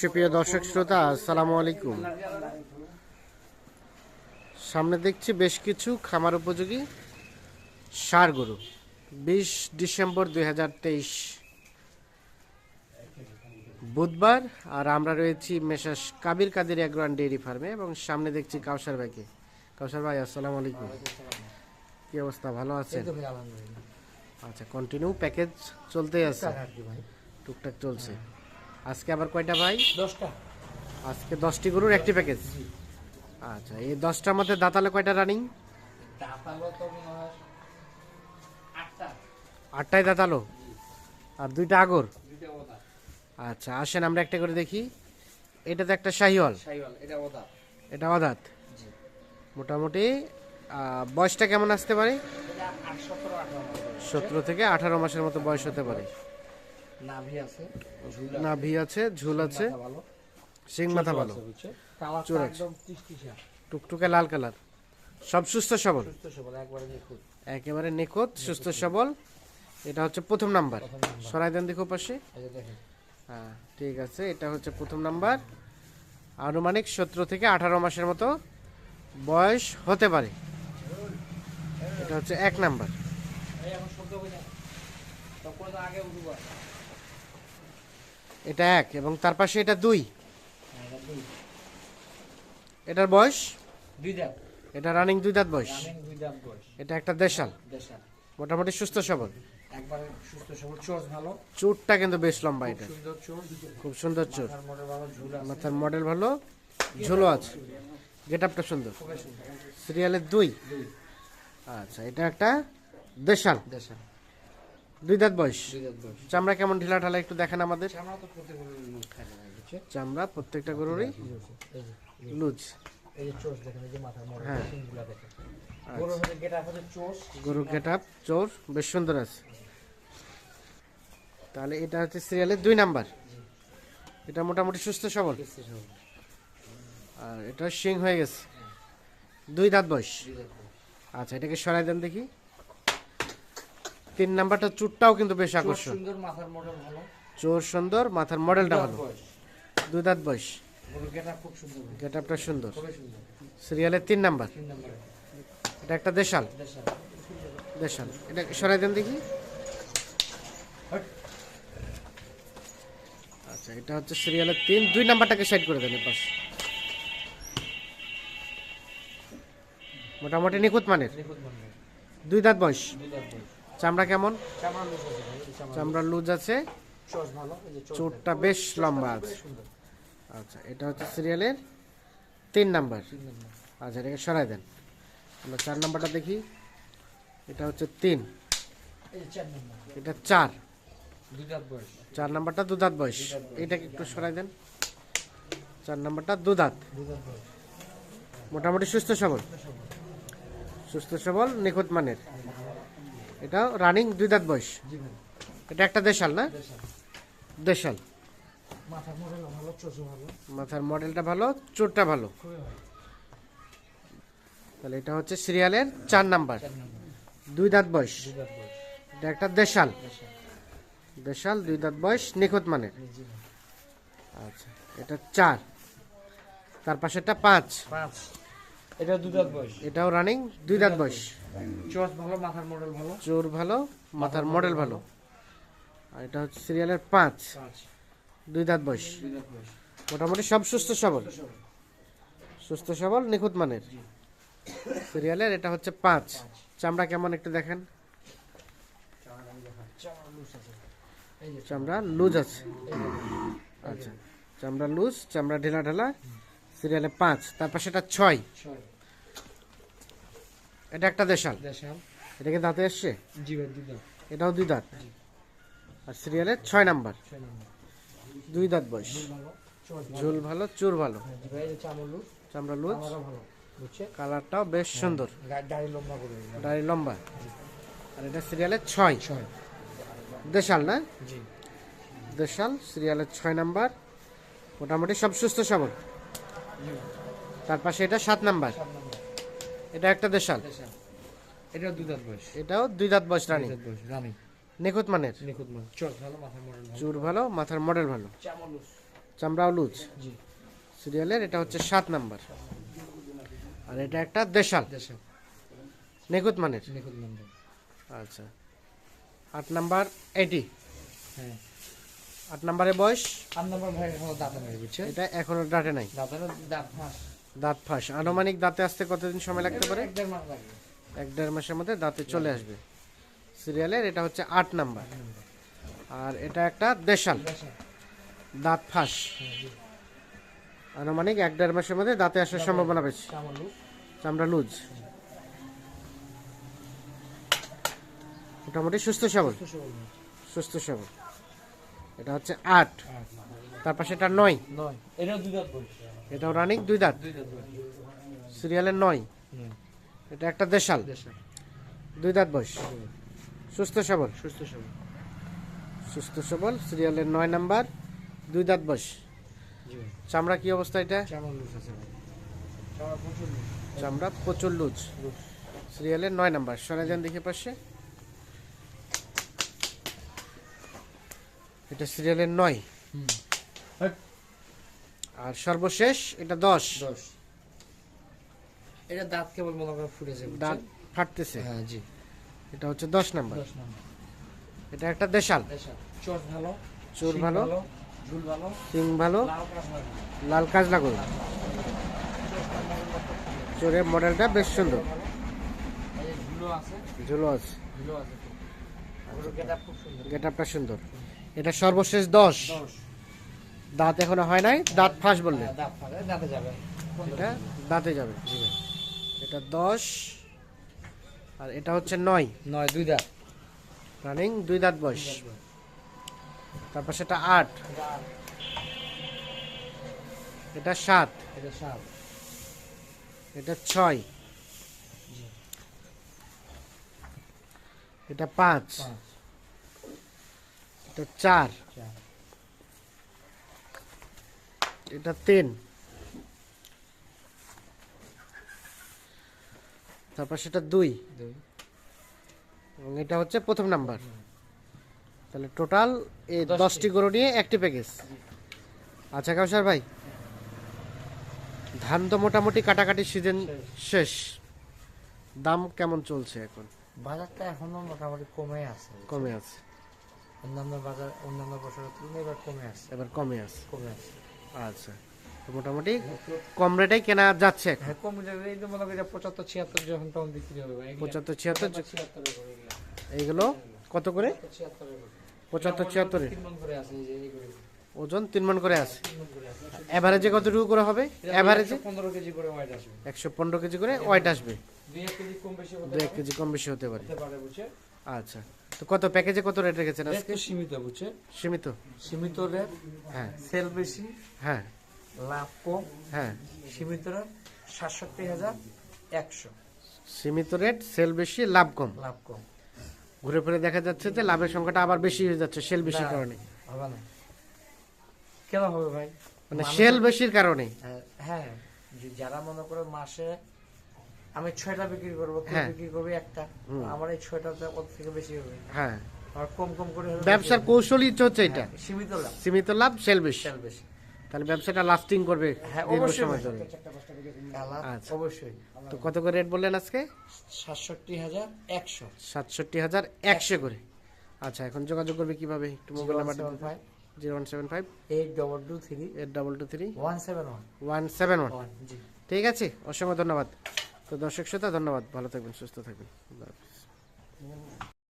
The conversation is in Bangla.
সুপ্রিয় দর্শক শ্রোতা আসসালামু আলাইকুম। সামনে দেখছি বেশ কিছু খামার উপযোগী সার গরু। বিশ ডিসেম্বর দু হাজার তেইশ। বুধবার আর আমরা রয়েছি মেশাস কাবির কাদের অ্যাগ্রান ডেয়ারি ফার্মে এবং সামনে দেখছি কাউসার ভাইকে। কাউসার ভাই আসসালামু আলাইকুম। কি অবস্থা? ভালো আছেন? আচ্ছা কন্টিনিউ প্যাকেজ চলতেই আছে। টুকটাক চলছে। আজকে আবার কয়টা ভাই? দশটা। আজকে দশটি গরুর একটি প্যাকেজ। আচ্ছা এই দশটার মধ্যে দাঁতালে কয়টা রানিং দাঁতালো তো আটটা। আটটাই দাঁতালো? আর দুইটা আগর? দুইটা ওদা। আচ্ছা আসেন আমরা একটা করে দেখি। এটা তো একটা শাহিওয়াল? এটা ওদা। এটা অদাত জি। মোটামুটি বয়সটা কেমন আসতে পারে? সতেরো থেকে আঠারো মাসের মতো বয়স হতে পারে। নাভি আছে ঝুল নাভি আছে ঝুল আছে। মাথা ভালো। শিং মাথা ভালো। চুল। একদম টুকটুকে। লাল কালার। সব সুস্থ সবল? একবারে নিখুঁত। সুস্থ সবল। এটা হচ্ছে প্রথম নাম্বার। সরাই দেন দেখো পাশে। হ্যাঁ ঠিক আছে এটা হচ্ছে প্রথম নাম্বার। আনুমানিক সতেরো থেকে আঠারো মাসের মতো বয়স হতে পারে। এটা হচ্ছে এক নাম্বার এই এখন শব্দ হই না তো কোন আগে উঠবো এটা এক এবং তার পাশে এটা দুই। এটার বয়স? দুই দাঁত। এটা রানিং দুই দাঁত বয়স। এটা একটা দেশাল। মোটামুটি সুস্থ সবল। চুটটা কিন্তু বেশ লম্বা এটা। খুব সুন্দর চুট। মাথার মডেল ভালো ঝোলো আছে। গেট আপটা সুন্দর। সিরিয়ালের দুই। আচ্ছা এটা একটা দেশাল। দেশা দুই দাঁত বয়স। চামড়া কেমন ঢিলা ঢালা একটু দেখেন আমাদের। চামড়া প্রত্যেকটা গরুরই লুজ। হ্যাঁ। চোষ গরু গেট আপ চোর বেশ সুন্দর আছে। তাহলে এটা হচ্ছে সিরিয়ালের দুই নাম্বার। এটা মোটামুটি সুস্থ সবল। আর এটা শিং হয়ে গেছে। দুই দাঁত বয়স। আচ্ছা এটাকে সরাই দেন দেখি। তিন নাম্বারটা চুটটাও কিন্তু বেশ আকর্ষণ। সুন্দর মাথার মডেল ভালো। চোর সুন্দর মাথার মডেলটা ভালো। দুই দাঁত বয়স। গেট আপটা সুন্দর। সিরিয়ালের তিন নাম্বার। এটা একটা দেশাল। দেশাল। এটা সরাই দেন দেখি। আচ্ছা এটা হচ্ছে সিরিয়ালের তিন। দুই নাম্বারটাকে সাইড করে দেন এপাশ। মোটামুটি নিখুঁত মানের। নিখুঁত মানের। দুই দাঁত বয়স। দুই দাঁত বয়স। চামড়া কেমন? চামড়া লুজ আছে চোটটা বেশ লম্বা আছে। আচ্ছা এটা হচ্ছে সিরিয়ালের তিন নাম্বার। আচ্ছা এটাকে সরাই দেন। আমরা চার নাম্বারটা দেখি। এটা হচ্ছে তিন। এটা চার। চার নাম্বারটা দু দাঁত বয়স। এটাকে একটু সরাই দেন। চার নাম্বারটা দু দাঁত। দুই দাঁত বয়স। মোটামুটি সুস্থ সবল। সুস্থ সবল। নিখুঁত মানের। এটা রানিং দুই দাঁত বয়স। এটা একটা দেশাল না? দেশাল। মাথার মডেলটা ভালো চোরটা ভালো। তাহলে এটা হচ্ছে সিরিয়ালের চার নাম্বার। দুই দাঁত বয়স। এটা একটা দেশাল। দেশাল। দুই দাঁত বয়স নিখুঁত মানের। আচ্ছা এটা চার। তার পাশে একটা পাঁচ। পাঁচ। এটা দুই দাঁত বয়স। এটাও রানিং দুই দাঁত বয়স। চোষ ভালো মাথার মডেল ভালো? চোর ভালো মাথার মডেল ভালো। আর এটা হচ্ছে সিরিয়ালের পাঁচ। দুই দাঁত বয়স। মোটামুটি সব সুস্থ সবল। সুস্থ সবল। নিখুঁত মানের। সিরিয়ালের এটা হচ্ছে পাঁচ। চামড়া কেমন একটু দেখেন? চামড়া লুজ আছে। এই যে চামড়া লুজ আছে। আচ্ছা। চামড়া লুজ চামড়া ঢেলা ঢেলা। সিরিয়ালে পাঁচ। তার পাশে এটা ছয়। ছয়। এটা একটা দেশাল। দেশাল। এটা কি দাঁতে এসছে? জি ভাই দুই দাঁত। এটাও দুই দাঁত? আর সিরিয়ালের ছয় নাম্বার। দুই দাঁত বয়স। ঝোল ভালো চুর ভালো। হ্যাঁ, জি ভাই এই চামড়া লুজ। কালারটাও বেশ সুন্দর। গা- দাড়ি লম্বা করে দাড়ি লম্বা। আর এটা সিরিয়ালের ছয়। ছয়। দেশাল না? জি। দেশাল সিরিয়ালের ছয় নাম্বার। মোটামুটি সব সুস্থ সবল। তার পাশে এটা সাত নম্বর। এটা একটা দেশাল। দেশাল এটা দুই দাঁত বয়স। এটাও দুই দাঁত বয়স রানী। দাঁত বয়স নিখুঁত মানের? নিখুঁত মানে চোষ ভালো মাথার মডেল চুর ভালো মাথার মডেল ভালো। চামড়াও লুজ। জি। সিরিয়ালের এটা হচ্ছে সাত নাম্বার। আর এটা একটা দেশাল। দেশে নিখুঁত মানের? নিখুঁত নম্বর আচ্ছা। আট নাম্বার এইটি হ্যাঁ। আট নাম্বারে বয়স? আট নম্বর ভাই এখনও দাঁতে নাই বুঝছে এটা এখনও ডাটে নাই। দাঁতে দাঁত দাঁত ফাঁস। আনুমানিক দাঁতে আসতে কতদিন সময় লাগতে পারে? এক দেড় মাসের মধ্যে দাঁতে চলে আসবে। সিরিয়ালের এটা হচ্ছে আট নাম্বার। আর এটা একটা দেশাল। দাঁত ফাঁস। আনুমানিক এক দেড় মাসের মধ্যে দাঁতে আসার সম্ভাবনা বেশি। চামড়া লুজ। মোটামুটি সুস্থ সবল। সুস্থ সবল এটা হচ্ছে আট। তার পাশে এটা নয়। নয়। এটাও দুই দাঁত এটাও রানিক দুই দাঁত? সিরিয়ালের নয়? এটা একটা দেশাল? দেশে দুই দাঁত বয়স? সুস্থ সবল? সুস্থ সবল। সুস্থ সবল সিরিয়ালের নয় নাম্বার দুই দাঁত বয়স? চামড়া কি অবস্থা এটা? চামড়া প্রচুর লুজ। সিরিয়ালের নয় নাম্বার সরে যান দেখে পাশে। এটা সিরিয়ালের নয়। হুম। আর সর্বশেষ এটা দশ। দশ। এটা দাঁত কেবল মনে করেন ফুটেছে দাঁত ফাটতেছে। হ্যাঁ জি। এটা হচ্ছে দশ নাম্বার। দশ নম্বর। এটা একটা দেশাল। দেশা চোর ভালো চোর ভালো ঝুল ভালো সিং ভালো লাল কাজলা গরু। চোরের মডেলটা বেশ সুন্দর। ঝুলো আছে সুন্দর গেট আপটা সুন্দর। এটা সর্বশেষ দশ। দশ। দাঁত এখনও হয় নাই দাঁত ফাঁস বললে। হ্যাঁ, দাঁত দাঁতে যাবে। এটা দাঁতে যাবে এটা দশ আর এটা হচ্ছে নয়। নয় দুই দাঁত। রানিং দুই দাঁত বয়স। তারপর সেটা আট। এটা সাত। এটা সাত। এটা ছয়। এটা পাঁচ। এটা চার। এটা তিন তারপর সেটা দুই। দুই। এবং এটা হচ্ছে প্রথম নাম্বার। তাহলে টোটাল এই দশটি। দশটি গরু নিয়ে একটি প্যাকেজ আচ্ছা কাউসার ভাই ধান তো মোটামুটি কাটাকাটি সিজন শেষ। দাম কেমন চলছে এখন? বাজারটা এখনও মোটামুটি কমে আছে কমে আছে। অন্যান্য বাজার অন্যান্য বছরের তুলনায় এবার কমে আছে এবার কমে আছে। কমে আছে আচ্ছা। মোটামুটি কম রেটেই কেনা যাচ্ছে হ্যাঁ কমে এই তো মনে করি পঁচাত্তর ছিয়াত্তর যখন তখন বিক্রি হবে পঁচাত্তর ছিয়াত্তর। এইগুলো কত করে? পঁচাত্তর ছিয়াত্তরে ওজন তিন মন করে আছে অ্যাভারেজে কতটুকু করে হবে? অ্যাভারেজে পনেরো কেজি করে ওয়াইট আসবে। একশো পনেরো কেজি করে ওয়াইট আসবে। দুই কেজি কম বেশি হতে দু এক কেজি কম বেশি হতে পারে। আচ্ছা। তো কত প্যাকেজে কত রেট রেখেছেন আজকে? সীমিত বুঝছে সীমিত। সীমিত রেট হ্যাঁ। সেল বেশি হ্যাঁ। লাভ কম হ্যাঁ। সীমিত রেট সাতষট্টি হাজার একশো। সীমিত রেট সেল বেশি লাভ কম। লাভ কম। ঘুরে ফিরে দেখা যাচ্ছে যে লাভের সংখ্যাটা আবার বেশি হয়ে যাচ্ছে সেল বেশির। কারণে। হবে না। কেন হবে ভাই? মানে সেল বেশির কারণে। হ্যাঁ, হ্যাঁ। যারা মনে করো মাসে আমি ছয়টা বিক্রি করব হ্যাঁ। বিক্রি করবে একটা। আমার এই ছয়টাতে কত থেকে বেশি হবে। হ্যাঁ। আর কম কম করে ব্যবসার কৌশলই হচ্ছে। এটা। হ্যাঁ, সীমিত লাভ। সীমিত লাভ সেল বেশি। সেল বেশি। তাহলে ব্যবসাটা লাস্টিং করবে হ্যাঁ অবশ্যই সময় ধরে। আচ্ছা। অবশ্যই। তো কত করে রেট বললেন আজকে? সাতষট্টি হাজার একশো। সাতষট্টি হাজার একশো করে। আচ্ছা এখন যোগাযোগ করবে কীভাবে? একটু mobile number zero one seven five. Eight double two three. Eight double two three. One seven one. One seven one. ঠিক আছে অসংখ্য ধন্যবাদ। তো দর্শক শ্রোতা ধন্যবাদ ভালো থাকবেন সুস্থ থাকবেন।